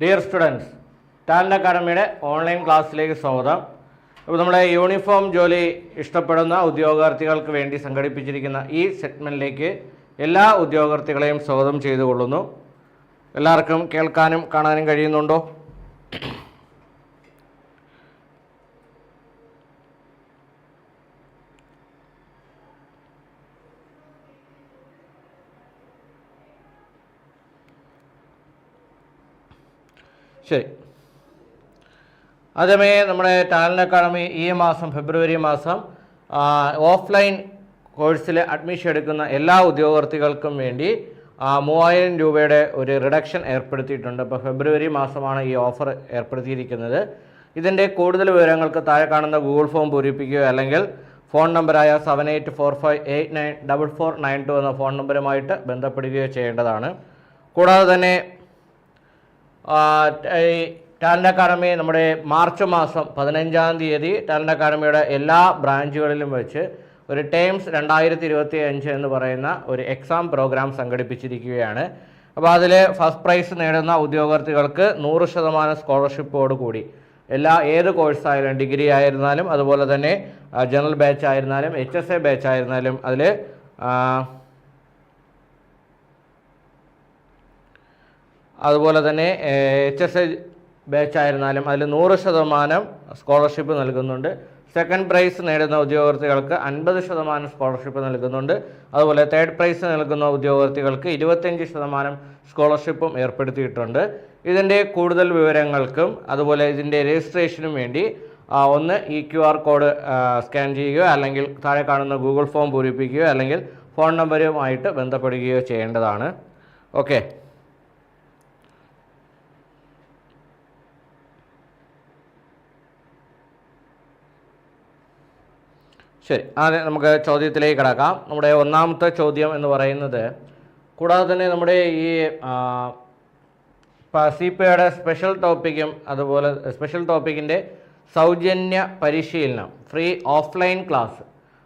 Dear students talent അക്കാഡമിയുടെ online ക്ലാസ്സിലേക്ക് സ്വാഗതം. അപ്പോൾ നമ്മുടെ യൂണിഫോം ജോലി ഇഷ്ടപ്പെടുന്ന ഉദ്യോഗാർത്ഥികൾക്ക് വേണ്ടി സംഘടിപ്പിച്ചിരിക്കുന്ന ഈ സെഗ്മെന്റിലേക്ക് എല്ലാ ഉദ്യോഗാർത്ഥികളെയും സ്വാഗതം ചെയ്തുകൊള്ളുന്നു. എല്ലാവർക്കും കേൾക്കാനും കാണാനും കഴിയുന്നുണ്ടോ? ശരി. അതേമേ നമ്മുടെ ടാലന്റ് അക്കാഡമി ഈ മാസം ഫെബ്രുവരി മാസം ഓഫ്ലൈൻ കോഴ്സിൽ അഡ്മിഷൻ എടുക്കുന്ന എല്ലാ ഉദ്യോഗാർത്ഥികൾക്കും വേണ്ടി മൂവായിരം രൂപയുടെ ഒരു റിഡക്ഷൻ ഏർപ്പെടുത്തിയിട്ടുണ്ട്. അപ്പോൾ ഫെബ്രുവരി മാസമാണ് ഈ ഓഫർ ഏർപ്പെടുത്തിയിരിക്കുന്നത്. ഇതിന്റെ കൂടുതൽ വിവരങ്ങൾക്ക് താഴെ കാണുന്ന ഗൂഗിൾ ഫോം പൂരിപ്പിക്കുക അല്ലെങ്കിൽ ഫോൺ നമ്പറായ seven eight four five eight nine double four nine two എന്ന ഫോൺ നമ്പറുമായിട്ട് ബന്ധപ്പെടുകയോ ചെയ്യേണ്ടതാണ്. കൂടാതെ തന്നെ ടാലന്റ് അക്കാഡമി നമ്മുടെ മാർച്ച് മാസം പതിനഞ്ചാം തീയതി ടാലന്റ് അക്കാഡമിയുടെ എല്ലാ ബ്രാഞ്ചുകളിലും വെച്ച് ഒരു ടേംസ് രണ്ടായിരത്തി ഇരുപത്തി അഞ്ച് എന്ന് പറയുന്ന ഒരു എക്സാം പ്രോഗ്രാം സംഘടിപ്പിച്ചിരിക്കുകയാണ്. അപ്പോൾ അതിൽ ഫസ്റ്റ് പ്രൈസ് നേടുന്ന ഉദ്യോഗാർത്ഥികൾക്ക് നൂറ് ശതമാനം സ്കോളർഷിപ്പോട് കൂടി. എല്ലാ ഏത് കോഴ്സായാലും ഡിഗ്രി ആയിരുന്നാലും അതുപോലെ തന്നെ ജനറൽ ബാച്ച് ആയിരുന്നാലും എച്ച് എസ് എ ബാച്ച് ആയിരുന്നാലും അതിൽ അതുപോലെ തന്നെ എച്ച് എസ് എ ബാച്ച് ആയിരുന്നാലും അതിൽ നൂറ് ശതമാനം സ്കോളർഷിപ്പ് നൽകുന്നുണ്ട്. സെക്കൻഡ് പ്രൈസ് നേടുന്ന ഉദ്യോഗാർത്ഥികൾക്ക് അൻപത് ശതമാനം സ്കോളർഷിപ്പ് നൽകുന്നുണ്ട്. അതുപോലെ തേർഡ് പ്രൈസ് നൽകുന്ന ഉദ്യോഗാർത്ഥികൾക്ക് ഇരുപത്തഞ്ച് ശതമാനം സ്കോളർഷിപ്പും ഏർപ്പെടുത്തിയിട്ടുണ്ട്. ഇതിന്റെ കൂടുതൽ വിവരങ്ങൾക്കും അതുപോലെ ഇതിന്റെ രജിസ്ട്രേഷനും വേണ്ടി ഒന്ന് ഈ ക്യു ആർ കോഡ് സ്കാൻ ചെയ്യുകയോ അല്ലെങ്കിൽ താഴെ കാണുന്ന ഗൂഗിൾ ഫോം പൂരിപ്പിക്കുകയോ അല്ലെങ്കിൽ ഫോൺ നമ്പറുമായിട്ട് ബന്ധപ്പെടുകയോ ചെയ്യേണ്ടതാണ്. ഓക്കെ ശരി ആദ്യം നമുക്ക് ചോദ്യത്തിലേക്ക് കിടക്കാം. നമ്മുടെ ഒന്നാമത്തെ ചോദ്യം എന്ന് പറയുന്നത് കൂടാതെ തന്നെ നമ്മുടെ ഈ സി പി ഐയുടെ സ്പെഷ്യൽ ടോപ്പിക്കും അതുപോലെ സ്പെഷ്യൽ ടോപ്പിക്കിന്റെ സൗജന്യ പരിശീലനം ഫ്രീ ഓഫ്ലൈൻ ക്ലാസ്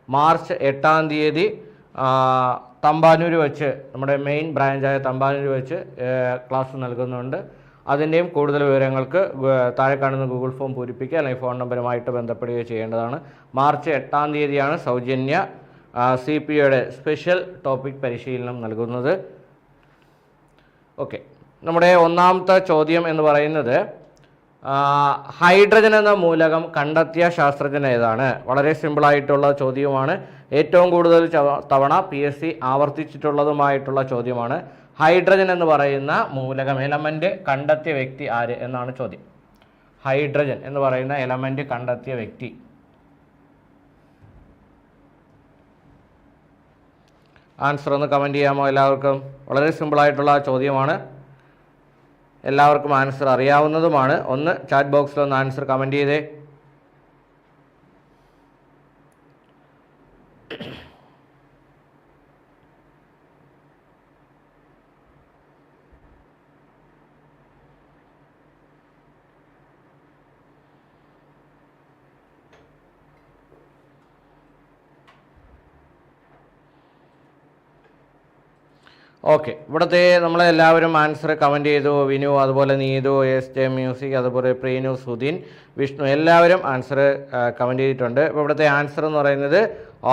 മാർച്ച് എട്ടാം തീയതി തമ്പാനൂർ വെച്ച് നമ്മുടെ മെയിൻ ബ്രാഞ്ചായ തമ്പാനൂർ വെച്ച് ക്ലാസ് നൽകുന്നുണ്ട്. അതിന്റെയും കൂടുതൽ വിവരങ്ങൾക്ക് താഴെ കാണുന്ന ഗൂഗിൾ ഫോം പൂരിപ്പിക്കുക അല്ലെങ്കിൽ ഫോൺ നമ്പറുമായിട്ട് ബന്ധപ്പെടുകയോ ചെയ്യേണ്ടതാണ്. മാർച്ച് എട്ടാം തീയതിയാണ് സൗജന്യ സി പി ഒയുടെ സ്പെഷ്യൽ ടോപ്പിക് പരിശീലനം നൽകുന്നത്. ഓക്കെ. നമ്മുടെ ഒന്നാമത്തെ ചോദ്യം എന്ന് പറയുന്നത് ഹൈഡ്രജൻ എന്ന മൂലകം കണ്ടെത്തിയ ശാസ്ത്രജ്ഞൻ ഏതാണ്? വളരെ സിമ്പിളായിട്ടുള്ള ചോദ്യവുമാണ്. ഏറ്റവും കൂടുതൽ തവണ പി എസ് സി ആവർത്തിച്ചിട്ടുള്ളതുമായിട്ടുള്ള ചോദ്യമാണ്. ഹൈഡ്രജൻ എന്ന് പറയുന്ന മൂലകം എലമെന്റ് കണ്ടെത്തിയ വ്യക്തി ആര് എന്നാണ് ചോദ്യം. ഹൈഡ്രജൻ എന്ന് പറയുന്ന എലമെന്റ് കണ്ടെത്തിയ വ്യക്തി. ആൻസർ ഒന്ന് കമന്റ് ചെയ്യാമോ എല്ലാവർക്കും? വളരെ സിമ്പിളായിട്ടുള്ള ചോദ്യമാണ്. എല്ലാവർക്കും ആൻസർ അറിയാവുന്നതുമാണ്. ഒന്ന് ചാറ്റ് ബോക്സിൽ ഒന്ന് ആൻസർ കമന്റ് ചെയ്തേ. ഓക്കെ ഇവിടുത്തെ നമ്മളെല്ലാവരും ആൻസർ കമന്റ് ചെയ്തു വിനു അതുപോലെ നീതു എസ് ജെ മ്യൂസിക് അതുപോലെ പ്രീനു സുധീൻ വിഷ്ണു എല്ലാവരും ആൻസർ കമന്റ് ചെയ്തിട്ടുണ്ട്. അപ്പോൾ ഇവിടുത്തെ ആൻസർ എന്ന് പറയുന്നത്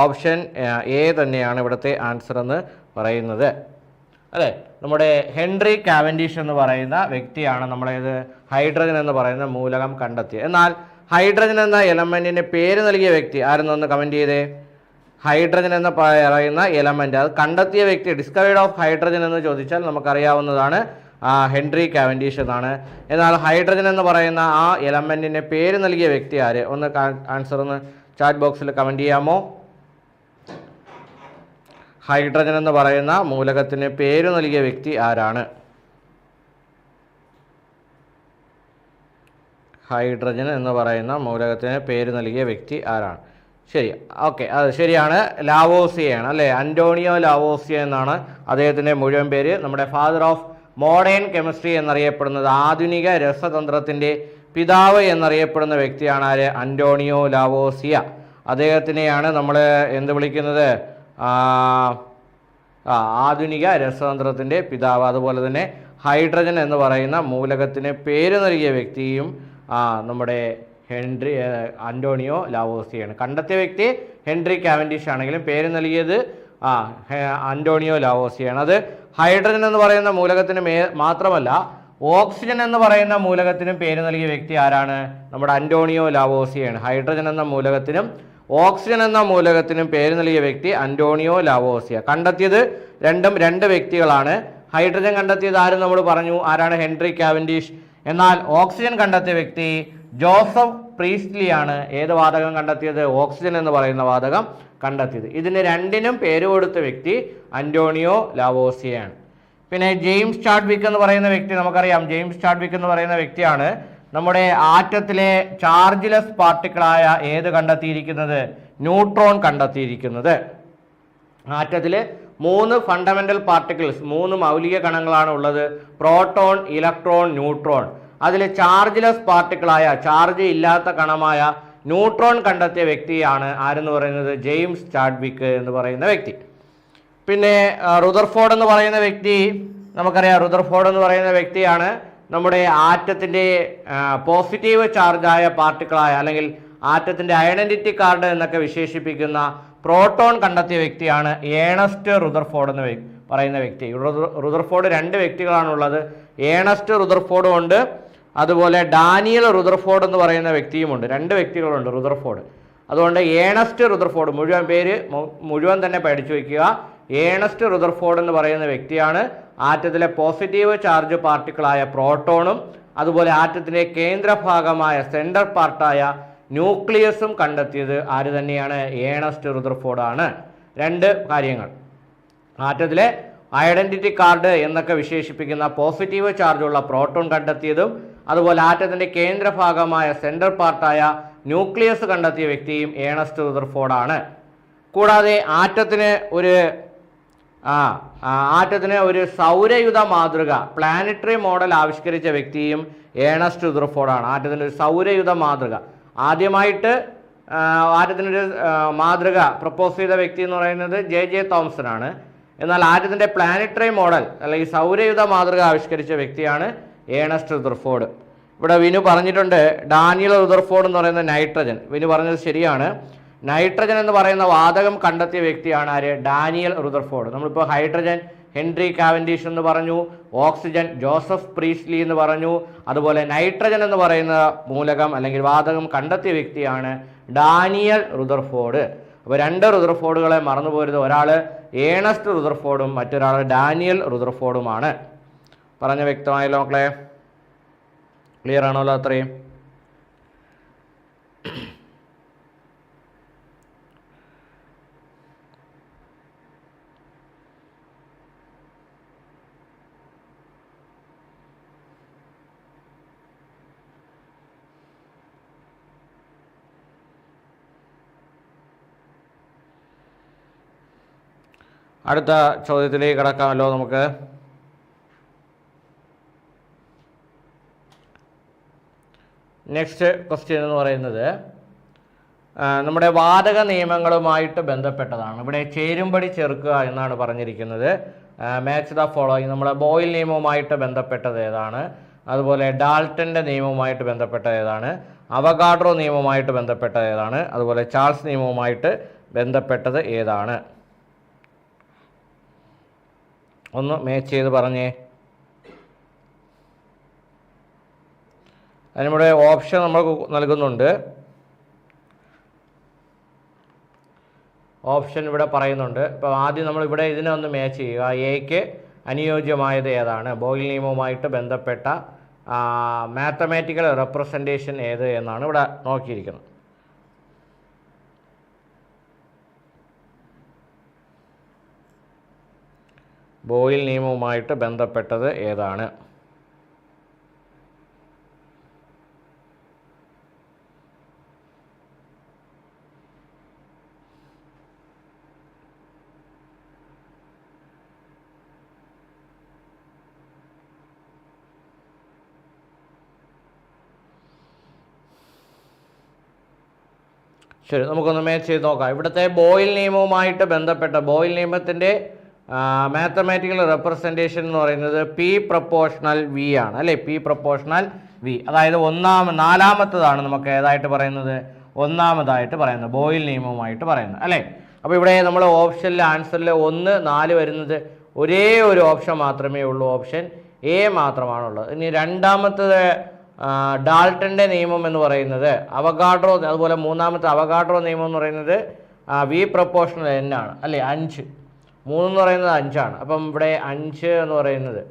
ഓപ്ഷൻ എ തന്നെയാണ് ഇവിടുത്തെ ആൻസർ എന്ന് പറയുന്നത്. അല്ലേ? നമ്മുടെ ഹെൻറി കാവൻഡിഷ് എന്ന് പറയുന്ന വ്യക്തിയാണ് നമ്മളേത്? ഹൈഡ്രജൻ എന്ന് പറയുന്ന മൂലകം കണ്ടെത്തിയത്. എന്നാൽ ഹൈഡ്രജൻ എന്ന എലമെന്റിന് പേര് നൽകിയ വ്യക്തി ആരെന്നൊന്ന് കമന്റ് ചെയ്തേ? ഹൈഡ്രജൻ എന്ന് പറയുന്ന എലമെന്റ് അത് കണ്ടെത്തിയ വ്യക്തി ഡിസ്കവേർഡ് ഓഫ് ഹൈഡ്രജൻ എന്ന് ചോദിച്ചാൽ നമുക്കറിയാവുന്നതാണ് ഹെൻറി കാവൻഡീഷ് എന്നാണ്. എന്നാൽ ഹൈഡ്രജൻ എന്ന് പറയുന്ന ആ എലമെന്റിന്റെ പേര് നൽകിയ വ്യക്തി ആര്? ഒന്ന് ആൻസർ ഒന്ന് ചാറ്റ് ബോക്സിൽ കമന്റ് ചെയ്യാമോ? ഹൈഡ്രജൻ എന്ന് പറയുന്ന മൂലകത്തിന് പേര് നൽകിയ വ്യക്തി ആരാണ്? ഹൈഡ്രജൻ എന്ന് പറയുന്ന മൂലകത്തിന് പേര് നൽകിയ വ്യക്തി ആരാണ്? ശരി. ഓക്കെ. അത് ശരിയാണ്. ലാവോസിയാണ് അല്ലേ? അന്റോണിയോ ലാവോസിയ എന്നാണ് അദ്ദേഹത്തിന്റെ മുഴുവൻ പേര്. നമ്മുടെ ഫാദർ ഓഫ് മോഡേൺ കെമിസ്ട്രി എന്നറിയപ്പെടുന്നത് ആധുനിക രസതന്ത്രത്തിന്റെ പിതാവ് എന്നറിയപ്പെടുന്ന വ്യക്തിയാണ് ആര്? Antonio Lavoisier. അദ്ദേഹത്തിനെയാണ് നമ്മൾ എന്ത് വിളിക്കുന്നത്? ആധുനിക രസതന്ത്രത്തിന്റെ പിതാവ്. അതുപോലെ തന്നെ ഹൈഡ്രജൻ എന്ന് പറയുന്ന മൂലകത്തിന് പേര് നൽകിയ വ്യക്തിയും നമ്മുടെ ഹെൻറി അന്റോണിയോ ലാവോസിയാണ്. കണ്ടെത്തിയ വ്യക്തി ഹെൻറി കാവൻഡിഷ് ആണെങ്കിലും പേര് നൽകിയത് ആ അന്റോണിയോ ലാവോസിയാണ്. അത് ഹൈഡ്രജൻ എന്ന് പറയുന്ന മൂലകത്തിന് മാത്രമല്ല ഓക്സിജൻ എന്ന് പറയുന്ന മൂലകത്തിനും പേര് നൽകിയ വ്യക്തി ആരാണ്? നമ്മുടെ അന്റോണിയോ ലാവോസിയാണ്. ഹൈഡ്രജൻ എന്ന മൂലകത്തിനും ഓക്സിജൻ എന്ന മൂലകത്തിനും പേര് നൽകിയ വ്യക്തി അന്റോണിയോ ലാവോസിയ കണ്ടെത്തിയത് രണ്ടും രണ്ട് വ്യക്തികളാണ്. ഹൈഡ്രജൻ കണ്ടെത്തിയത് ആരും നമ്മൾ പറഞ്ഞു? ആരാണ്? Henry Cavendish. എന്നാൽ ഓക്സിജൻ കണ്ടെത്തിയ വ്യക്തി ജോസഫ് പ്രീസ്റ്റ്ലിയാണ്. ഏത് വാതകം കണ്ടെത്തിയത്? ഓക്സിജൻ എന്ന് പറയുന്ന വാതകം കണ്ടെത്തിയത്. ഇതിന് രണ്ടിനും പേര് കൊടുത്ത വ്യക്തി അന്റോണിയോ ലാവോസിയാണ്. പിന്നെ ജെയിംസ് ചാഡ്വിക്ക് എന്ന് പറയുന്ന വ്യക്തി നമുക്കറിയാം. ജെയിംസ് ചാഡ്വിക്ക് എന്ന് പറയുന്ന വ്യക്തിയാണ് നമ്മുടെ ആറ്റത്തിലെ ചാർജ്ലെസ് പാർട്ടിക്കിളായ ഏത് കണ്ടെത്തിയിരിക്കുന്നത്? ന്യൂട്രോൺ കണ്ടെത്തിയിരിക്കുന്നത്. ആറ്റത്തിൽ മൂന്ന് ഫണ്ടമെന്റൽ പാർട്ടിക്കിൾസ് മൂന്ന് മൗലിക കണങ്ങളാണ് ഉള്ളത്. പ്രോട്ടോൺ ഇലക്ട്രോൺ ന്യൂട്രോൺ അതിൽ ചാർജ്ലെസ് പാർട്ടിക്കിളായ ചാർജ് ഇല്ലാത്ത കണമായ ന്യൂട്രോൺ കണ്ടെത്തിയ വ്യക്തിയാണ് ആരെന്ന് പറയുന്നത്? ജെയിംസ് ചാഡ്വിക്ക് എന്ന് പറയുന്ന വ്യക്തി. പിന്നെ റുദർഫോർഡ് എന്ന് പറയുന്ന വ്യക്തി നമുക്കറിയാം റുദർഫോർഡ് എന്ന് പറയുന്ന വ്യക്തിയാണ് നമ്മുടെ ആറ്റത്തിന്റെ പോസിറ്റീവ് ചാർജായ പാർട്ടിക്കിളായ അല്ലെങ്കിൽ ആറ്റത്തിന്റെ ഐഡന്റിറ്റി കാർഡ് എന്നൊക്കെ വിശേഷിപ്പിക്കുന്ന പ്രോട്ടോൺ കണ്ടെത്തിയ വ്യക്തിയാണ് ഏണസ്റ്റ് റുദർഫോർഡ് എന്ന് പറയുന്ന വ്യക്തി. റുദർ- റുദർഫോർഡ് രണ്ട് വ്യക്തികളാണുള്ളത്. ഏണസ്റ്റ് റുദർഫോർഡും ഉണ്ട്. അതുപോലെ ഡാനിയൽ റുദർഫോർഡ് എന്ന് പറയുന്ന വ്യക്തിയുമുണ്ട് രണ്ട് വ്യക്തികളുണ്ട് റുദർഫോർഡ്. അതുകൊണ്ട് ഏണസ്റ്റ് റുദർഫോർഡ് മുഴുവൻ പേര് മുഴുവൻ തന്നെ പഠിച്ചു വയ്ക്കുക. ഏണസ്റ്റ് റുദർഫോർഡ് എന്ന് പറയുന്ന വ്യക്തിയാണ് ആറ്റത്തിലെ പോസിറ്റീവ് ചാർജ് പാർട്ടിക്കിളായ പ്രോട്ടോണും അതുപോലെ ആറ്റത്തിന്റെ കേന്ദ്രഭാഗമായ സെന്റർ പാർട്ടായ ന്യൂക്ലിയസും കണ്ടെത്തിയത് ആര് തന്നെയാണ്? ഏണസ്റ്റ് റുദർഫോർഡാണ്. രണ്ട് കാര്യങ്ങൾ. ആറ്റത്തിലെ ഐഡന്റിറ്റി കാർഡ് എന്നൊക്കെ വിശേഷിപ്പിക്കുന്ന പോസിറ്റീവ് ചാർജുള്ള പ്രോട്ടോൺ കണ്ടെത്തിയതും അതുപോലെ ആറ്റത്തിന്റെ കേന്ദ്രഭാഗമായ സെൻട്രൽ പാർട്ടായ ന്യൂക്ലിയസ് കണ്ടെത്തിയ വ്യക്തിയും ഏണസ്റ്റ് റുദർഫോർഡാണ്. കൂടാതെ ആറ്റത്തിന് ഒരു ആ ആറ്റത്തിന് ഒരു സൗരയുധ മാതൃക പ്ലാനറ്ററി മോഡൽ ആവിഷ്കരിച്ച വ്യക്തിയും ഏണസ്റ്റ് റുദർഫോർഡാണ്. ആറ്റത്തിന് ഒരു സൗരയുധ മാതൃക. ആദ്യമായിട്ട് ആര്യത്തിനൊരു മാതൃക പ്രപ്പോസ് ചെയ്ത വ്യക്തി എന്ന് പറയുന്നത് ജെ ജെ തോംസൺ ആണ് എന്നാൽ ആര്യത്തിന്റെ പ്ലാനറ്ററി മോഡൽ അല്ലെങ്കിൽ സൗരയുധ മാതൃക ആവിഷ്കരിച്ച വ്യക്തിയാണ് ഏണസ്റ്റ് റുദർഫോർഡ്. ഇവിടെ വിനു പറഞ്ഞിട്ടുണ്ട് ഡാനിയൽ റുദർഫോർഡ് എന്ന് പറയുന്ന നൈട്രജൻ. വിനു പറഞ്ഞത് ശരിയാണ്. നൈട്രജൻ എന്ന് പറയുന്ന വാതകം കണ്ടെത്തിയ വ്യക്തിയാണ് ആര്? Daniel Rutherford. നമ്മളിപ്പോൾ ഹൈഡ്രജൻ ഹെൻറി കാവൻഡീഷ് എന്ന് പറഞ്ഞു ഓക്സിജൻ ജോസഫ് പ്രീസ്ലി എന്ന് പറഞ്ഞു അതുപോലെ നൈട്രജൻ എന്ന് പറയുന്ന മൂലകം അല്ലെങ്കിൽ വാതകം കണ്ടെത്തിയ വ്യക്തിയാണ് ഡാനിയൽ റുദർഫോർഡ്. അപ്പോൾ രണ്ട് റുദർഫോർഡുകളെ മറന്നുപോരുത് ഒരാൾ ഏണസ്റ്റ് റുദർഫോർഡും മറ്റൊരാൾ ഡാനിയൽ റുദർഫോർഡുമാണ്. പറഞ്ഞ വ്യക്തമായല്ലോ മക്കളെ? ക്ലിയർ ആണല്ലോ അത്രയും? അടുത്ത ചോദ്യത്തിലേക്ക് കിടക്കാമല്ലോ നമുക്ക്. നെക്സ്റ്റ് ക്വസ്റ്റ്യൻ എന്ന് പറയുന്നത് നമ്മുടെ വാതക നിയമങ്ങളുമായിട്ട് ബന്ധപ്പെട്ടതാണ്. ഇവിടെ ചേരുംപടി ചേർക്കുക എന്നാണ് പറഞ്ഞിരിക്കുന്നത്. മാച്ച് ദ ഫോളോയിങ് നമ്മുടെ ബോയിൽ നിയമവുമായിട്ട് ബന്ധപ്പെട്ടത് ഏതാണ്? അതുപോലെ ഡാൾട്ടന്റെ നിയമവുമായിട്ട് ബന്ധപ്പെട്ട ഏതാണ്? അവഗാഡ്രോ നിയമവുമായിട്ട് ബന്ധപ്പെട്ട ഏതാണ്? അതുപോലെ ചാൾസ് നിയമവുമായിട്ട് ബന്ധപ്പെട്ടത് ഏതാണ്? ഒന്ന് മാച്ച് ചെയ്ത് പറഞ്ഞേ. അതിനിവിടെ ഓപ്ഷൻ നമ്മൾ നൽകുന്നുണ്ട്. ഓപ്ഷൻ ഇവിടെ പറയുന്നുണ്ട്. ഇപ്പോൾ ആദ്യം നമ്മൾ ഇവിടെ ഇതിനെ ഒന്ന് മാച്ച് ചെയ്യുക. എക്ക് അനുയോജ്യമായത് ഏതാണ്? ബോയിൽ നിയമവുമായിട്ട് ബന്ധപ്പെട്ട മാത്തമാറ്റിക്കൽ റെപ്രസെന്റേഷൻ ഏത് എന്നാണ് ഇവിടെ നോക്കിയിരിക്കുന്നത്. ബോയിൽ നിയമവുമായിട്ട് ബന്ധപ്പെട്ടത് ഏതാണ്? ശരി നമുക്കൊന്ന് മാച്ച് ചെയ്ത് നോക്കാം. ഇവിടുത്തെ ബോയിൽ നിയമവുമായിട്ട് ബന്ധപ്പെട്ട ബോയിൽ നിയമത്തിന്റെ മാത്തമാറ്റിക്കൽ റെപ്രസെന്റേഷൻ എന്ന് പറയുന്നത് പി പ്രപ്പോർഷണൽ വി ആണ്. അല്ലേ? പി പ്രപ്പോർഷണൽ വി അതായത് ഒന്നാമ നാലാമത്തതാണ് നമുക്ക് ഏതായിട്ട് പറയുന്നത്? ഒന്നാമതായിട്ട് പറയുന്നത്. ബോയിൽ നിയമവുമായിട്ട് പറയുന്നത്. അല്ലേ? അപ്പോൾ ഇവിടെ നമ്മൾ ഓപ്ഷനിലെ ആൻസറിൽ ഒന്ന് നാല് വരുന്നത് ഒരേ ഒരു ഓപ്ഷൻ മാത്രമേ ഉള്ളൂ. ഓപ്ഷൻ എ മാത്രമാണുള്ളത്. ഇനി രണ്ടാമത്തത് ഡാൾട്ടന്റെ നിയമം എന്ന് പറയുന്നത് അവഗാഡ്രോ അതുപോലെ മൂന്നാമത്തെ അവഗാഡ്രോ നിയമം എന്ന് പറയുന്നത് വി പ്രപ്പോർഷണൽ എൻ ആണ്. അല്ലേ? അഞ്ച്. മൂന്നെന്ന് പറയുന്നത് അഞ്ചാണ്. അപ്പം ഇവിടെ അഞ്ച് എന്ന് പറയുന്നത്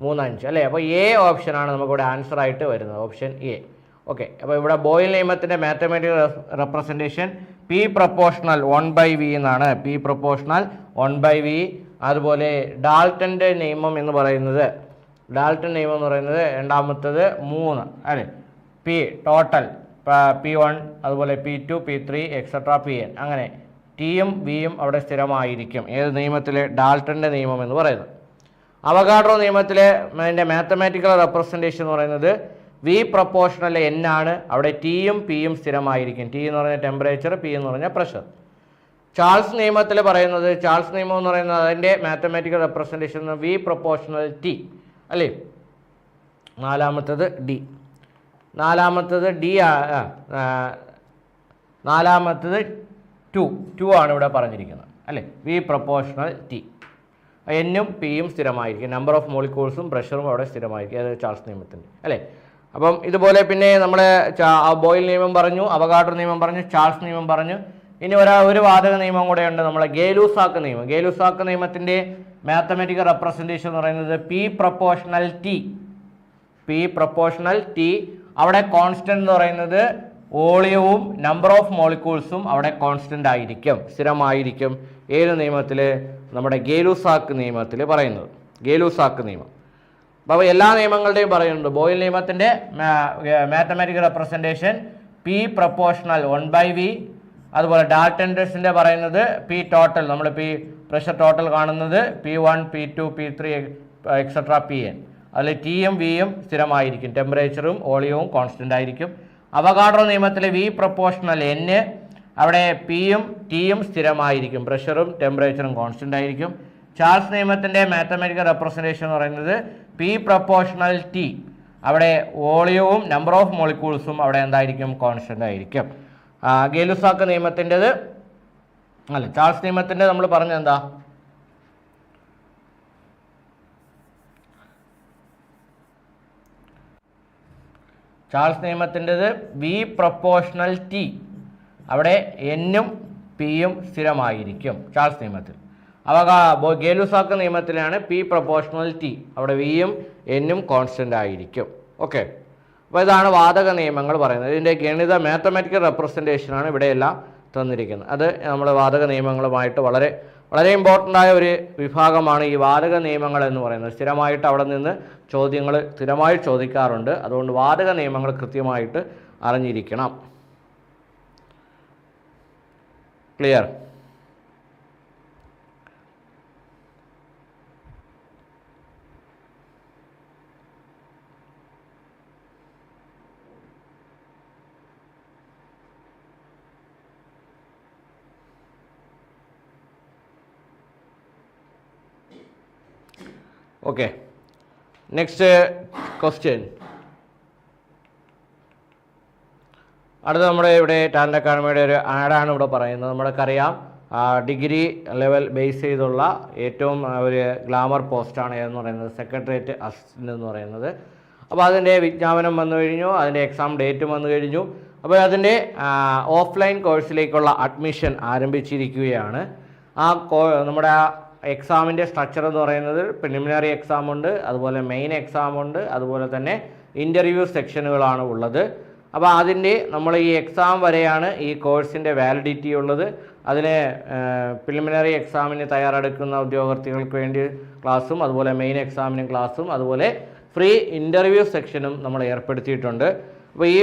മൂന്ന് അഞ്ച് അല്ലേ? അപ്പോൾ എ ഓപ്ഷനാണ് നമുക്കിവിടെ ആൻസർ ആയിട്ട് വരുന്നത്. ഓപ്ഷൻ എ ഓക്കെ അപ്പോൾ ഇവിടെ ബോയിൽ നിയമത്തിന്റെ mathematical representation P proportional one by V എന്നാണ്. P proportional one by V അതുപോലെ ഡാൾട്ടന്റെ നിയമം എന്ന് പറയുന്നത് ഡാൾട്ടൻ നിയമം എന്ന് പറയുന്നത് രണ്ടാമത്തത് മൂന്ന്. അല്ലേ? പി ടോട്ടൽ പി വൺ അതുപോലെ P two P three etcetera P N അങ്ങനെ. ടിയും വിയും അവിടെ സ്ഥിരമായിരിക്കും. ഏത് നിയമത്തിലെ? ഡാൾട്ടന്റെ നിയമം എന്ന് പറയുന്നത്. അവഗാഡ്രോ നിയമത്തിലെ അതിന്റെ മാത്തമാറ്റിക്കൽ റെപ്രസെന്റേഷൻ എന്ന് പറയുന്നത് വി പ്രപ്പോർഷണൽ എൻ ആണ്. അവിടെ ടിയും പിയും സ്ഥിരമായിരിക്കും. ടി എന്ന് പറഞ്ഞാൽ ടെമ്പറേച്ചർ പി എന്ന് പറഞ്ഞാൽ പ്രഷർ ചാൾസ് നിയമത്തിൽ പറയുന്നത് ചാൾസ് നിയമം എന്ന് പറയുന്നത് അതിന്റെ mathematical representation V proportional T അല്ലേ? നാലാമത്തത് ഡി നാലാമത്തത് ഡി നാലാമത്തത് ടു ടു ആണ് ഇവിടെ പറഞ്ഞിരിക്കുന്നത് അല്ലേ? വി പ്രപ്പോർഷണൽ ടി എന്നും പിയും സ്ഥിരമായിരിക്കും. നമ്പർ ഓഫ് മോളിക്യൂൾസും പ്രഷറും അവിടെ സ്ഥിരമായിരിക്കും. അത് ചാൾസ് നിയമത്തിന്റെ അല്ലേ? അപ്പം ഇതുപോലെ പിന്നെ നമ്മുടെ ബോയിൽ നിയമം പറഞ്ഞു അവഗാഡ്രോ നിയമം പറഞ്ഞു ചാൾസ് നിയമം പറഞ്ഞു. ഇനി ഒരാ ഒരു വാതക നിയമം കൂടെ ഉണ്ട് നമ്മളെ ഗേലൂസാക്ക് നിയമം. ഗേലൂസാക്ക് നിയമത്തിന്റെ മാത്തമാറ്റിക്കൽ റെപ്രസെന്റേഷൻ എന്ന് പറയുന്നത് P proportional T P proportional T അവിടെ കോൺസ്റ്റന്റ് എന്ന് പറയുന്നത് വോളിയവും നമ്പർ ഓഫ് മോളിക്യൂൾസും അവിടെ കോൺസ്റ്റന്റ് ആയിരിക്കും സ്ഥിരമായിരിക്കും. ഏത് നിയമത്തിൽ നമ്മുടെ ഗേലുസാക്ക് നിയമത്തിൽ പറയുന്നത്. ഗേലുസാക്ക് നിയമം. അപ്പോൾ എല്ലാ നിയമങ്ങളുടെയും പറയുന്നുണ്ട്. ബോയിൽ നിയമത്തിന്റെ mathematical representation P proportional one by V അതുപോലെ ഡാൽട്ടൻഡേഴ്സിന്റെ പറയുന്നത് പി ടോട്ടൽ നമ്മൾ പി പ്രഷർ ടോട്ടൽ കാണുന്നത് P one P two P three etcetera P N അതിൽ ടിയും വിയും സ്ഥിരമായിരിക്കും. ടെമ്പറേച്ചറും ഓളിയവും കോൺസ്റ്റന്റ് ആയിരിക്കും. അവഗാഡ്രോ നിയമത്തിലെ വി പ്രപ്പോർഷണൽ എന്ന് അവിടെ പിയും ടിയും സ്ഥിരമായിരിക്കും. പ്രഷറും ടെമ്പറേച്ചറും കോൺസ്റ്റന്റ് ആയിരിക്കും. ചാൾസ് നിയമത്തിന്റെ മാത്തമാറ്റിക്കൽ റെപ്രസെന്റേഷൻ എന്ന് പറയുന്നത് പി പ്രപ്പോർഷണൽ ടി അവിടെ വോളിയവും നമ്പർ ഓഫ് മോളിക്യൂൾസും അവിടെ എന്തായിരിക്കും? കോൺസ്റ്റന്റ് ആയിരിക്കും. ഗേലുസാക്ക് നിയമത്തിന്റെത് അല്ല ചാൾസ് നിയമത്തിന്റെ നമ്മൾ പറഞ്ഞത് ചാൾസ് നിയമത്തിന്റെത് വി പ്രപ്പോർഷണൽ ടി. അവിടെ എന്നും പിയും സ്ഥിരമായിരിക്കും ചാൾസ് നിയമത്തിൽ. അവകാ ഗേലുസാക്ക് നിയമത്തിലാണ് പി പ്രപ്പോർഷണൽ ടി. അവിടെ വിയും എന്നും കോൺസ്റ്റന്റ് ആയിരിക്കും. ഓക്കെ. അപ്പോൾ ഇതാണ് വാതക നിയമങ്ങൾ പറയുന്നത്. ഇതിന്റെ ഗണിത മാത്തമാറ്റിക്കൽ റെപ്രസെന്റേഷനാണ് ഇവിടെയെല്ലാം തന്നിരിക്കുന്നത്. അത് നമ്മൾ വാതക നിയമങ്ങളുമായിട്ട് വളരെ വളരെ ഇമ്പോർട്ടന്റ് ആയ ഒരു വിഭാഗമാണ് ഈ വാതക നിയമങ്ങൾ എന്ന് പറയുന്നത്. സ്ഥിരമായിട്ട് അവിടെ നിന്ന് ചോദ്യങ്ങൾ സ്ഥിരമായി ചോദിക്കാറുണ്ട്. അതുകൊണ്ട് വാതക നിയമങ്ങൾ കൃത്യമായിട്ട് അറിഞ്ഞിരിക്കണം. ക്ലിയർ ഓക്കെ നെക്സ്റ്റ് ക്വസ്റ്റ്യൻ അടുത്ത നമ്മുടെ ഇവിടെ ടാലന്റ് അക്കാഡമിയുടെ ഒരു ആഡാണ് ഇവിടെ പറയുന്നത്. നമ്മൾക്കറിയാം ഡിഗ്രി ലെവൽ ബേസ് ചെയ്തുള്ള ഏറ്റവും ഒരു ഗ്ലാമർ പോസ്റ്റാണ് എന്ന് പറയുന്നത്. സെക്രട്ടേറിയറ്റ് അസിസ്റ്റന്റ് എന്ന് പറയുന്നത്. അപ്പോൾ അതിന്റെ വിജ്ഞാപനം വന്നു കഴിഞ്ഞു അതിന്റെ എക്സാം ഡേറ്റും വന്നു കഴിഞ്ഞു. അപ്പോൾ അതിന്റെ ഓഫ്ലൈൻ കോഴ്സിലേക്കുള്ള അഡ്മിഷൻ ആരംഭിച്ചിരിക്കുകയാണ്. ആ നമ്മുടെ ആ എക്സാമിന്റെ സ്ട്രക്ചർ എന്ന് പറയുന്നത് പ്രിലിമിനറി എക്സാം ഉണ്ട് അതുപോലെ മെയിൻ എക്സാം ഉണ്ട് അതുപോലെ തന്നെ ഇന്റർവ്യൂ സെക്ഷനുകളാണ് ഉള്ളത്. അപ്പോൾ അതിന്റെ നമ്മൾ ഈ എക്സാം വരെയാണ് ഈ കോഴ്സിന്റെ വാലിഡിറ്റി ഉള്ളത്. അതിന് പ്രിലിമിനറി എക്സാമിന് തയ്യാറെടുക്കുന്ന ഉദ്യോഗാർത്ഥികൾക്ക് വേണ്ടി ക്ലാസ്സും അതുപോലെ മെയിൻ എക്സാമിന് ക്ലാസ്സും അതുപോലെ ഫ്രീ ഇന്റർവ്യൂ സെക്ഷനും നമ്മൾ ഏർപ്പെടുത്തിയിട്ടുണ്ട്. അപ്പോൾ ഈ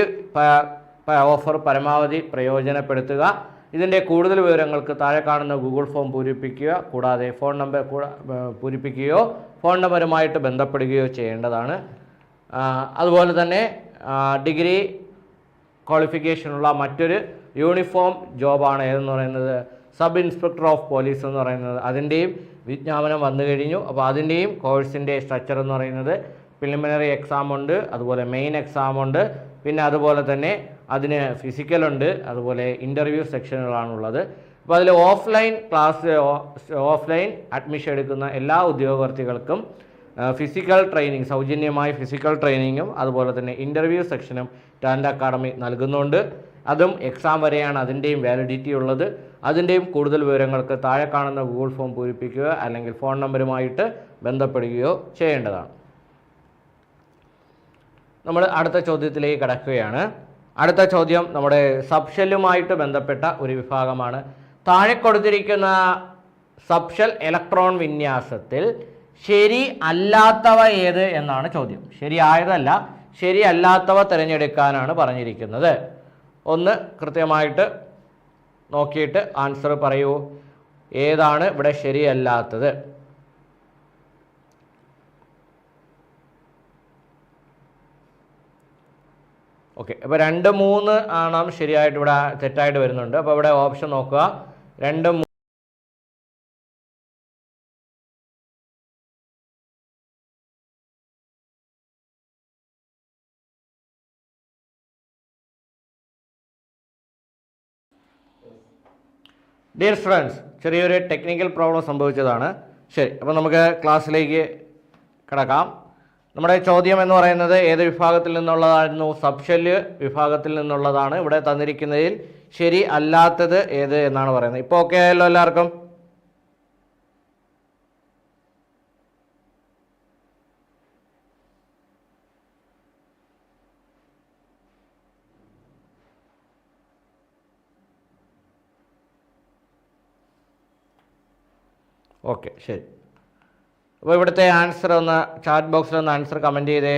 ഓഫർ പരമാവധി പ്രയോജനപ്പെടുത്തുക. ഇതിന്റെ കൂടുതൽ വിവരങ്ങൾക്ക് താഴെ കാണുന്ന ഗൂഗിൾ ഫോം പൂരിപ്പിക്കുക കൂടാതെ ഫോൺ നമ്പർ പൂരിപ്പിക്കുകയോ ഫോൺ നമ്പറുമായിട്ട് ബന്ധപ്പെടുകയോ ചെയ്യേണ്ടതാണ്. അതുപോലെ തന്നെ ഡിഗ്രി ക്വാളിഫിക്കേഷനുള്ള മറ്റൊരു യൂണിഫോം ജോബാണ് ഏതെന്ന് പറയുന്നത്? സബ് ഇൻസ്പെക്ടർ ഓഫ് പോലീസ് എന്ന് പറയുന്നത്. അതിന്റെയും വിജ്ഞാപനം വന്നു കഴിഞ്ഞു. അപ്പോൾ അതിന്റെയും കോഴ്സിന്റെ സ്ട്രക്ചർ എന്ന് പറയുന്നത് പ്രിലിമിനറി എക്സാം ഉണ്ട് അതുപോലെ മെയിൻ എക്സാം ഉണ്ട് പിന്നെ അതുപോലെ തന്നെ അതിന് ഫിസിക്കലുണ്ട് അതുപോലെ ഇന്റർവ്യൂ സെക്ഷനുകളാണുള്ളത് അപ്പോൾ അതിൽ ഓഫ്ലൈൻ ക്ലാസ് ഓഫ്ലൈൻ അഡ്മിഷൻ എടുക്കുന്ന എല്ലാ ഉദ്യോഗാർത്ഥികൾക്കും ഫിസിക്കൽ ട്രെയിനിങ് സൗജന്യമായ ഫിസിക്കൽ ട്രെയിനിങ്ങും അതുപോലെ തന്നെ ഇന്റർവ്യൂ സെക്ഷനും ടാൻഡ് അക്കാഡമി നൽകുന്നുണ്ട്. അതും എക്സാം വരെയാണ് അതിന്റെയും വാലിഡിറ്റി ഉള്ളത്. അതിന്റെയും കൂടുതൽ വിവരങ്ങൾക്ക് താഴെ കാണുന്ന ഗൂഗിൾ ഫോം പൂരിപ്പിക്കുക അല്ലെങ്കിൽ ഫോൺ നമ്പറുമായിട്ട് ബന്ധപ്പെടുകയോ ചെയ്യേണ്ടതാണ്. നമ്മൾ അടുത്ത ചോദ്യത്തിലേക്ക് കടക്കുകയാണ്. അടുത്ത ചോദ്യം നമ്മുടെ സബ്ഷെല്ലുമായിട്ട് ബന്ധപ്പെട്ട ഒരു വിഭാഗമാണ്. താഴെ കൊടുത്തിരിക്കുന്ന സബ്ഷൽ ഇലക്ട്രോൺ വിന്യാസത്തിൽ ശരി അല്ലാത്തവ ഏത് എന്നാണ് ചോദ്യം. ശരിയായതല്ല ശരിയല്ലാത്തവ തിരഞ്ഞെടുക്കാനാണ് പറഞ്ഞിരിക്കുന്നത്. ഒന്ന് കൃത്യമായിട്ട് നോക്കിയിട്ട് ആൻസർ പറയൂ. ഏതാണ് ഇവിടെ ശരിയല്ലാത്തത് ഓക്കെ അപ്പോൾ രണ്ട് മൂന്ന് ആണ് ശരിയായിട്ട് ഇവിടെ തെറ്റായിട്ട് വരുന്നുണ്ട്. അപ്പോൾ ഇവിടെ ഓപ്ഷൻ നോക്കുക. രണ്ട് ഡിയർ സ്റ്റുഡൻസ് ചെറിയൊരു ടെക്നിക്കൽ പ്രോബ്ലം സംഭവിച്ചതാണ്. ശരി അപ്പോൾ നമുക്ക് ക്ലാസ്സിലേക്ക് കിടക്കാം. നമ്മുടെ ചോദ്യം എന്ന് പറയുന്നത് ഏത് വിഭാഗത്തിൽ നിന്നുള്ളതായിരുന്നു? സബ്ഷല്യ വിഭാഗത്തിൽ നിന്നുള്ളതാണ്. ഇവിടെ തന്നിരിക്കുന്നതിൽ ശരി അല്ലാത്തത് ഏത് എന്നാണ് പറയുന്നത്. ഇപ്പോൾ ഓക്കെ ആയല്ലോ എല്ലാവർക്കും. ഓക്കെ ശരി. അപ്പോൾ ഇവിടുത്തെ ആൻസർ ഒന്ന് ചാറ്റ് ബോക്സിൽ ഒന്ന് ആൻസർ കമന്റ് ചെയ്തേ.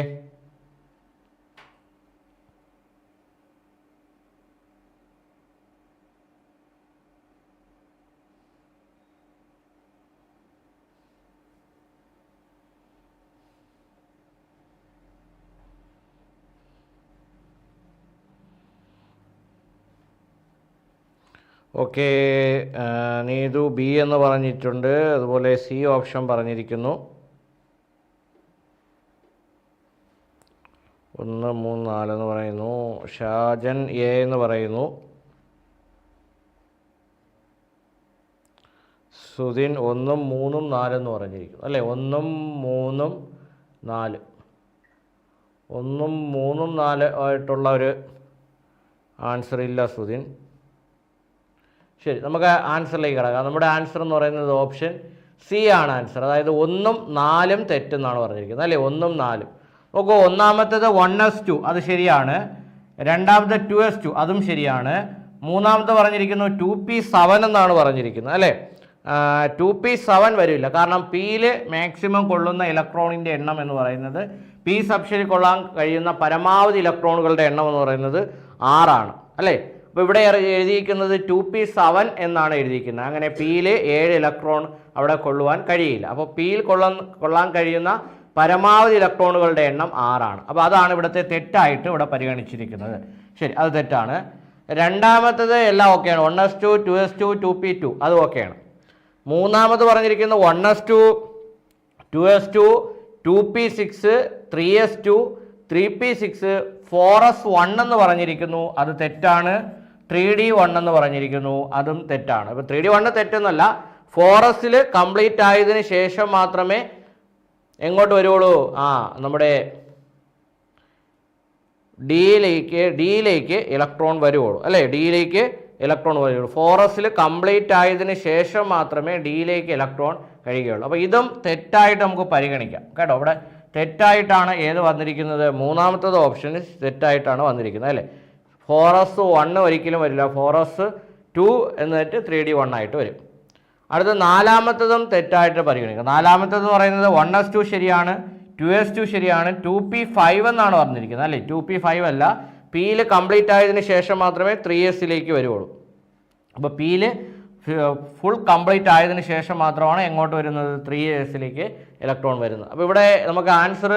ഓക്കെ നീതു ബി എന്ന് പറഞ്ഞിട്ടുണ്ട്. അതുപോലെ സി ഓപ്ഷൻ പറഞ്ഞിരിക്കുന്നു. ഒന്ന് മൂന്ന് നാല് എന്ന് പറയുന്നു. ഷാജൻ എ എന്ന് പറയുന്നു. സുധിൻ ഒന്നും മൂന്നും നാലെന്ന് പറഞ്ഞിരിക്കുന്നു. അല്ലേ? ഒന്നും മൂന്നും നാല്. ഒന്നും മൂന്നും നാല് ആയിട്ടുള്ള ഒരു ആൻസർ ഇല്ല സുധിൻ. ശരി നമുക്ക് ആൻസറിലേക്ക് കിടക്കാം. നമ്മുടെ ആൻസർ എന്ന് പറയുന്നത് ഓപ്ഷൻ സി ആണ് ആൻസർ അതായത് ഒന്നും നാലും തെറ്റെന്നാണ് പറഞ്ഞിരിക്കുന്നത് അല്ലേ? ഒന്നും നാലും. നോക്കൂ ഒന്നാമത്തേത് വൺ എസ് ടു അത് ശരിയാണ്. രണ്ടാമത്തെ ടു എസ് ടു അതും ശരിയാണ്. മൂന്നാമത്തെ പറഞ്ഞിരിക്കുന്നു ടു പി സെവൻ എന്നാണ് പറഞ്ഞിരിക്കുന്നത് അല്ലേ? ടു പി സെവൻ വരില്ല. കാരണം പിയിൽ മാക്സിമം കൊള്ളുന്ന ഇലക്ട്രോണിന്റെ എണ്ണം എന്ന് പറയുന്നത് പി സബ്ഷനിൽ കൊള്ളാൻ കഴിയുന്ന പരമാവധി ഇലക്ട്രോണുകളുടെ എണ്ണം എന്ന് പറയുന്നത് ആറാണ് അല്ലേ? അപ്പോൾ ഇവിടെ എഴുതിയിരിക്കുന്നത് ടു പി സെവൻ എന്നാണ് എഴുതിയിരിക്കുന്നത്. അങ്ങനെ പിയിൽ ഏഴ് ഇലക്ട്രോൺ അവിടെ കൊള്ളുവാൻ കഴിയില്ല. അപ്പോൾ പിയിൽ കൊള്ളാൻ കൊള്ളാൻ കഴിയുന്ന പരമാവധി ഇലക്ട്രോണുകളുടെ എണ്ണം ആറാണ്. അപ്പോൾ അതാണ് ഇവിടുത്തെ തെറ്റായിട്ട് ഇവിടെ പരിഗണിച്ചിരിക്കുന്നത്. ശരി അത് തെറ്റാണ്. രണ്ടാമത്തത് എല്ലാം ഓക്കെയാണ് one S two two S two two P two അത് ഓക്കെയാണ് മൂന്നാമത് പറഞ്ഞിരിക്കുന്നത് one S two two S two two P six three S two three P six four S one എന്ന് പറഞ്ഞിരിക്കുന്നു. അത് തെറ്റാണ്. ത്രീ ഡി വൺ എന്ന് പറഞ്ഞിരിക്കുന്നു. അതും തെറ്റാണ്. ഇപ്പോൾ ത്രീ ഡി വണ്ണ് തെറ്റൊന്നുമല്ല ഫോറസ്റ്റിൽ കംപ്ലീറ്റ് ആയതിനു ശേഷം മാത്രമേ എങ്ങോട്ട് വരുവുള്ളൂ? ആ നമ്മുടെ ഡിയിലേക്ക് ഡിയിലേക്ക് ഇലക്ട്രോൺ വരുവുള്ളൂ. അല്ലേ? ഡിയിലേക്ക് ഇലക്ട്രോൺ വരുള്ളൂ ഫോറസ്റ്റിൽ കംപ്ലീറ്റ് ആയതിനു ശേഷം മാത്രമേ ഡിയിലേക്ക് ഇലക്ട്രോൺ കഴിയുകയുള്ളൂ. അപ്പോൾ ഇതും തെറ്റായിട്ട് നമുക്ക് പരിഗണിക്കാം. കേട്ടോ? അവിടെ തെറ്റായിട്ടാണ് ഏത് വന്നിരിക്കുന്നത്? മൂന്നാമത്തത് ഓപ്ഷൻ തെറ്റായിട്ടാണ് വന്നിരിക്കുന്നത്. അല്ലേ? ഫോറസ് വണ്ണ് ഒരിക്കലും വരില്ല. ഫോറസ് ടു എന്നിട്ട് ത്രീ ഡി വൺ ആയിട്ട് വരും. അടുത്ത നാലാമത്തതും തെറ്റായിട്ട് പരിഗണിക്കുക നാലാമത്തതെന്ന് പറയുന്നത് വൺ എസ് ടു ശരിയാണ് ടു എസ് ടു ശരിയാണ് ടു പി ഫൈവ് എന്നാണ് പറഞ്ഞിരിക്കുന്നത് അല്ലേ? ടു പി ഫൈവ് അല്ല. പിയിൽ കംപ്ലീറ്റ് ആയതിന് ശേഷം മാത്രമേ ത്രീ എസിലേക്ക് വരുവുള്ളൂ. അപ്പോൾ പിയിൽ ഫുൾ കംപ്ലീറ്റ് ആയതിന് ശേഷം മാത്രമാണ് എങ്ങോട്ട് വരുന്നത്? ത്രീ എസിലേക്ക് ഇലക്ട്രോൺ വരുന്നത്. അപ്പോൾ ഇവിടെ നമുക്ക് ആൻസർ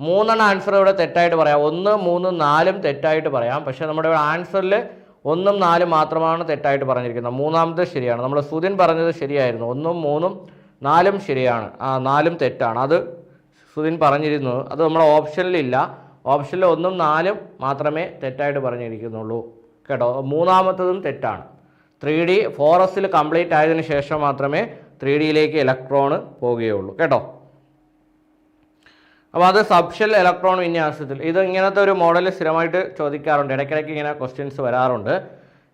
മൂന്നെണ്ണം ആൻസർ ഇവിടെ തെറ്റായിട്ട് പറയാം. ഒന്ന് മൂന്ന് നാലും തെറ്റായിട്ട് പറയാം. പക്ഷേ നമ്മുടെ ഇവിടെ ആൻസറിൽ ഒന്നും നാലും മാത്രമാണ് തെറ്റായിട്ട് പറഞ്ഞിരിക്കുന്നത്. മൂന്നാമത് ശരിയാണ്. നമ്മൾ സുധിൻ പറഞ്ഞത് ശരിയായിരുന്നു. ഒന്നും മൂന്നും നാലും ശരിയാണ്. ആ നാലും തെറ്റാണ്. അത് സുധിൻ പറഞ്ഞിരുന്നു. അത് നമ്മുടെ ഓപ്ഷനിലില്ല ഓപ്ഷനിൽ ഒന്നും നാലും മാത്രമേ തെറ്റായിട്ട് പറഞ്ഞിരിക്കുന്നുള്ളൂ. കേട്ടോ? മൂന്നാമത്തതും തെറ്റാണ്. ത്രീ ഡി ഫോറസ്റ്റിൽ കംപ്ലീറ്റ് ആയതിനു ശേഷം മാത്രമേ ത്രീ ഡിയിലേക്ക് ഇലക്ട്രോണ് പോവുകയുള്ളൂ. കേട്ടോ? അപ്പോൾ അത് സബ്ഷൽ ഇലക്ട്രോൺ വിന്യാസത്തിൽ. ഇത് ഇങ്ങനത്തെ ഒരു മോഡൽ സ്ഥിരമായിട്ട് ചോദിക്കാറുണ്ട്. ഇടയ്ക്കിടയ്ക്ക് ഇങ്ങനെ ക്വസ്റ്റ്യൻസ് വരാറുണ്ട്.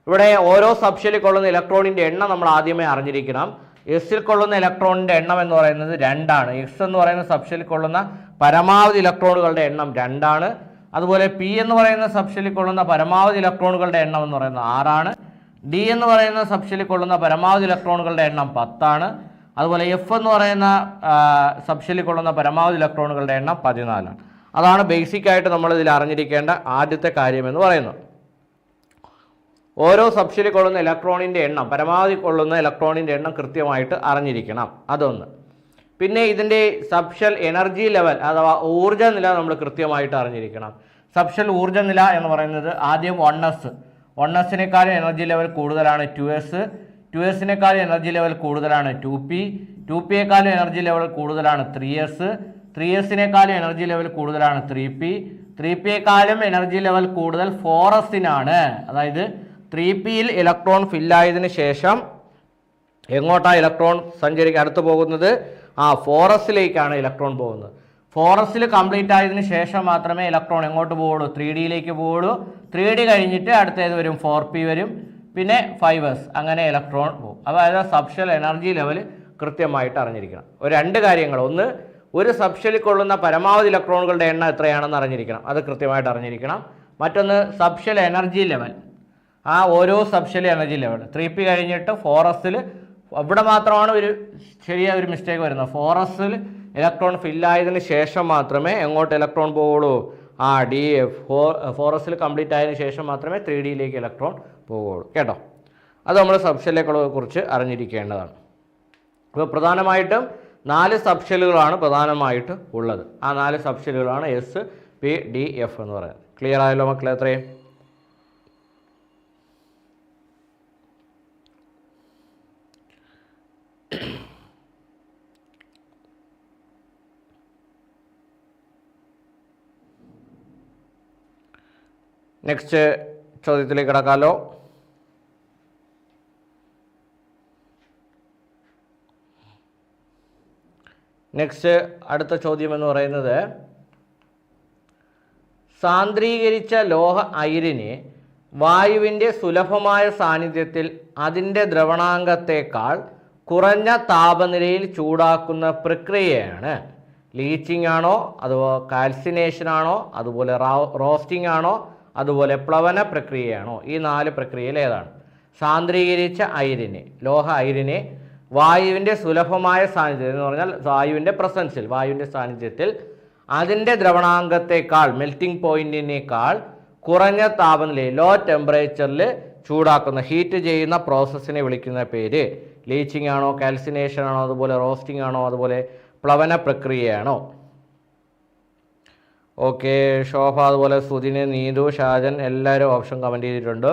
ഇവിടെ ഓരോ സബ്ഷലിൽ കൊള്ളുന്ന ഇലക്ട്രോണിന്റെ എണ്ണം നമ്മൾ ആദ്യമേ അറിഞ്ഞിരിക്കണം. എസിൽ കൊള്ളുന്ന ഇലക്ട്രോണിന്റെ എണ്ണം എന്ന് പറയുന്നത് രണ്ടാണ്. എക്സ് എന്ന് പറയുന്ന സബ്ഷലിൽ കൊള്ളുന്ന പരമാവധി ഇലക്ട്രോണുകളുടെ എണ്ണം രണ്ടാണ്. അതുപോലെ പി എന്ന് പറയുന്ന സബ്ഷലിൽ കൊള്ളുന്ന പരമാവധി ഇലക്ട്രോണുകളുടെ എണ്ണം എന്ന് പറയുന്നത് ആറാണ്. ഡി എന്ന് പറയുന്ന സബ്ഷലിൽ കൊള്ളുന്ന പരമാവധി ഇലക്ട്രോണുകളുടെ എണ്ണം പത്താണ്. അതുപോലെ എഫ് എന്ന് പറയുന്ന സബ്ഷലിൽ കൊള്ളുന്ന പരമാവധി ഇലക്ട്രോണുകളുടെ എണ്ണം പതിനാലാണ്. അതാണ് ബേസിക്കായിട്ട് നമ്മൾ ഇതിൽ അറിഞ്ഞിരിക്കേണ്ട ആദ്യത്തെ കാര്യം എന്ന് പറയുന്നത്. ഓരോ സബ്ഷലിൽ കൊള്ളുന്ന ഇലക്ട്രോണിന്റെ എണ്ണം പരമാവധി കൊള്ളുന്ന ഇലക്ട്രോണിന്റെ എണ്ണം കൃത്യമായിട്ട് അറിഞ്ഞിരിക്കണം. അതൊന്ന്. പിന്നെ ഇതിന്റെ സബ്ഷൽ എനർജി ലെവൽ അഥവാ ഊർജ നില നമ്മൾ കൃത്യമായിട്ട് അറിഞ്ഞിരിക്കണം. സബ്ഷൽ ഊർജ നില എന്ന് പറയുന്നത് ആദ്യം വൺ എസ് വൺ എസിനേക്കാളും എനർജി ലെവൽ കൂടുതലാണ് ടു എസ് ടു എസിനേക്കാളും എനർജി ലെവൽ കൂടുതലാണ് ടു പി ടു പിയേക്കാളും എനർജി ലെവൽ കൂടുതലാണ് ത്രീ എസ് ത്രീ എസിനേക്കാളും എനർജി ലെവൽ കൂടുതലാണ് ത്രീ പി ത്രീ പിയേക്കാളും എനർജി ലെവൽ കൂടുതൽ ഫോർ എസിനാണ് അതായത് ത്രീ പിയിൽ ഇലക്ട്രോൺ ഫില്ലായതിനു ശേഷം എങ്ങോട്ടാണ് ഇലക്ട്രോൺ സഞ്ചരിക്കുക അടുത്ത് പോകുന്നത്? ആ ഫോറസ്റ്റിലേക്കാണ് ഇലക്ട്രോൺ പോകുന്നത്. ഫോറസ്റ്റിൽ കംപ്ലീറ്റ് ആയതിനു ശേഷം മാത്രമേ ഇലക്ട്രോൺ എങ്ങോട്ട് പോവുള്ളൂ? ത്രീ ഡിയിലേക്ക് പോവുള്ളൂ. ത്രീ ഡി കഴിഞ്ഞിട്ട് അടുത്തേത് വരും ഫോർ പി വരും. പിന്നെ ഫൈവ് എസ് അങ്ങനെ ഇലക്ട്രോൺ പോകും. അതായത് സബ്ഷൽ എനർജി ലെവൽ കൃത്യമായിട്ട് അറിഞ്ഞിരിക്കണം. ഒരു രണ്ട് കാര്യങ്ങൾ. ഒന്ന് ഒരു സബ്ഷലിൽ കൊള്ളുന്ന പരമാവധി ഇലക്ട്രോണുകളുടെ എണ്ണം എത്രയാണെന്ന് അറിഞ്ഞിരിക്കണം. അത് കൃത്യമായിട്ട് അറിഞ്ഞിരിക്കണം. മറ്റൊന്ന് സബ്ഷൽ എനർജി ലെവൽ ആ ഓരോ subshell energy level three P കഴിഞ്ഞിട്ട് ഫോറസ്റ്റിൽ ഇവിടെ മാത്രമാണ് ഒരു ശരിയായ ഒരു മിസ്റ്റേക്ക് വരുന്നത്. ഫോറസ്റ്റിൽ ഇലക്ട്രോൺ ഫില്ലായതിന് ശേഷം മാത്രമേ എങ്ങോട്ട് ഇലക്ട്രോൺ പോവുള്ളൂ? ആ ഡി ഫോ ഫോറസ്റ്റിൽ കംപ്ലീറ്റ് ആയതിനു ശേഷം മാത്രമേ ത്രീ ഡിയിലേക്ക് ഇലക്ട്രോൺ പോവുകയുള്ളൂ. കേട്ടോ? അത് നമ്മൾ സബ്ഷെല്ലുകളെ കുറിച്ച് അറിഞ്ഞിരിക്കേണ്ടതാണ്. അപ്പോൾ പ്രധാനമായിട്ടും നാല് സബ്ഷെല്ലുകളാണ് പ്രധാനമായിട്ട് ഉള്ളത്. ആ നാല് സബ്ഷെല്ലുകളാണ് എസ് പി ഡി എഫ് എന്ന് പറയുന്നത്. ക്ലിയർ ആയല്ലോ മക്കളെ അത്രയും? നെക്സ്റ്റ് ചോദ്യത്തിലേക്ക് കിടക്കാമല്ലോ നെക്സ്റ്റ് അടുത്ത ചോദ്യം എന്ന് പറയുന്നത് സാന്ദ്രീകരിച്ച ലോഹ അയിരിനെ വായുവിന്റെ സുലഭമായ സാന്നിധ്യത്തിൽ അതിന്റെ ദ്രവണാംഗത്തേക്കാൾ കുറഞ്ഞ താപനിലയിൽ ചൂടാക്കുന്ന പ്രക്രിയയാണ്. ലീച്ചിങ് ആണോ? അതുപോലെ കാൽസിനേഷൻ ആണോ? അതുപോലെ റോസ്റ്റിംഗ് ആണോ? അതുപോലെ പ്ലവന പ്രക്രിയയാണോ? ഈ നാല് പ്രക്രിയയിൽ ഏതാണ്? സാന്ദ്രീകരിച്ച അയിരിനെ ലോഹ അയിരിനെ വായുവിന്റെ സുലഭമായ സാന്നിധ്യം എന്ന് പറഞ്ഞാൽ വായുവിന്റെ പ്രസൻസിൽ വായുവിന്റെ സാന്നിധ്യത്തിൽ അതിന്റെ ദ്രവണാംഗത്തേക്കാൾ മെൽറ്റിംഗ് പോയിന്റിനേക്കാൾ കുറഞ്ഞ താപനിലയിൽ ലോ ടെമ്പറേച്ചറിൽ ചൂടാക്കുന്ന ഹീറ്റ് ചെയ്യുന്ന പ്രോസസ്സിനെ വിളിക്കുന്ന പേര് ലീച്ചിങ് ആണോ കാൽസിനേഷൻ ആണോ അതുപോലെ റോസ്റ്റിംഗ് ആണോ അതുപോലെ പ്ലവന പ്രക്രിയയാണോ? ഓക്കെ ശോഭ അതുപോലെ സുധിന് നീതു ഷാജൻ എല്ലാവരും ഓപ്ഷൻ കമന്റ് ചെയ്തിട്ടുണ്ട്.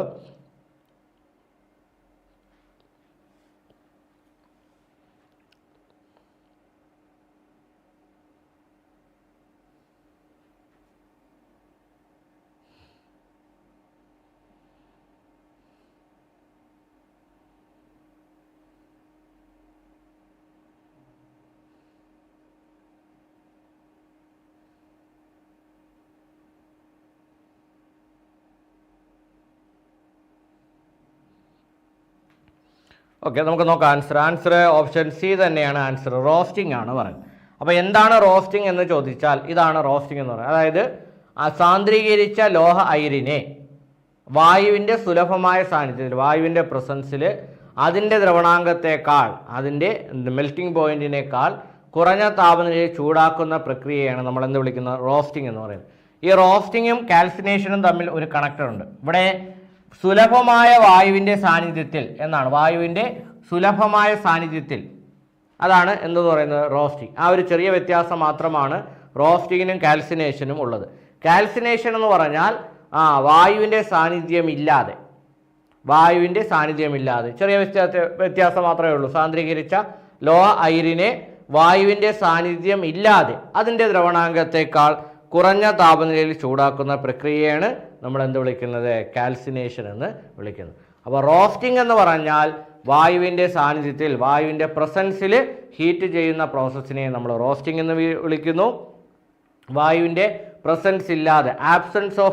ഓക്കെ നമുക്ക് നോക്കാം. ആൻസർ ആൻസർ ഓപ്ഷൻ സി തന്നെയാണ് ആൻസർ റോസ്റ്റിംഗ് ആണ് പറയുന്നത്. അപ്പോൾ എന്താണ് റോസ്റ്റിംഗ് എന്ന് ചോദിച്ചാൽ ഇതാണ് റോസ്റ്റിംഗ് എന്ന് പറയുന്നത്. അതായത് സാന്ദ്രീകരിച്ച ലോഹ അയിരിനെ വായുവിന്റെ സുലഭമായ സാന്നിധ്യത്തിൽ വായുവിന്റെ പ്രസൻസിൽ അതിന്റെ ദ്രവണാംഗത്തെക്കാൾ അതിന്റെ മെൽറ്റിംഗ് പോയിന്റിനേക്കാൾ കുറഞ്ഞ താപനിലയിൽ ചൂടാക്കുന്ന പ്രക്രിയയാണ് നമ്മൾ എന്ത് വിളിക്കുന്നത്? റോസ്റ്റിംഗ് എന്ന് പറയുന്നത്. ഈ റോസ്റ്റിങ്ങും കാൽസിനേഷനും തമ്മിൽ ഒരു കണക്ടർ ഉണ്ട്. ഇവിടെ സുലഭമായ വായുവിന്റെ സാന്നിധ്യത്തിൽ എന്നാണ്. വായുവിന്റെ സുലഭമായ സാന്നിധ്യത്തിൽ. അതാണ് എന്ന് പറയുന്നത്? റോസ്റ്റിംഗ്. ആ ഒരു ചെറിയ വ്യത്യാസം മാത്രമാണ് റോസ്റ്റിങ്ങിനും കാൽസിനേഷനും ഉള്ളത്. കാൽസിനേഷൻ എന്ന് പറഞ്ഞാൽ ആ വായുവിന്റെ സാന്നിധ്യമില്ലാതെ. വായുവിന്റെ സാന്നിധ്യമില്ലാതെ. ചെറിയ വ്യത്യാസ വ്യത്യാസം മാത്രമേ ഉള്ളൂ. സാന്ദ്രീകരിച്ച ലോ അയിരിനെ വായുവിന്റെ സാന്നിധ്യം ഇല്ലാതെ അതിന്റെ ദ്രവണാംഗത്തേക്കാൾ കുറഞ്ഞ താപനിലയിൽ ചൂടാക്കുന്ന പ്രക്രിയയാണ് നമ്മൾ എന്ത് വിളിക്കുന്നത്? കാൽസിനേഷൻ എന്ന് വിളിക്കുന്നത് അപ്പോൾ റോസ്റ്റിംഗ് എന്ന് പറഞ്ഞാൽ വായുവിന്റെ സാന്നിധ്യത്തിൽ വായുവിന്റെ പ്രസൻസിൽ ഹീറ്റ് ചെയ്യുന്ന പ്രോസസ്സിനെ നമ്മൾ റോസ്റ്റിംഗ് എന്ന് വിളിക്കുന്നു. വായുവിന്റെ പ്രസൻസ് ഇല്ലാതെ ആബ്സെൻസ് ഓഫ്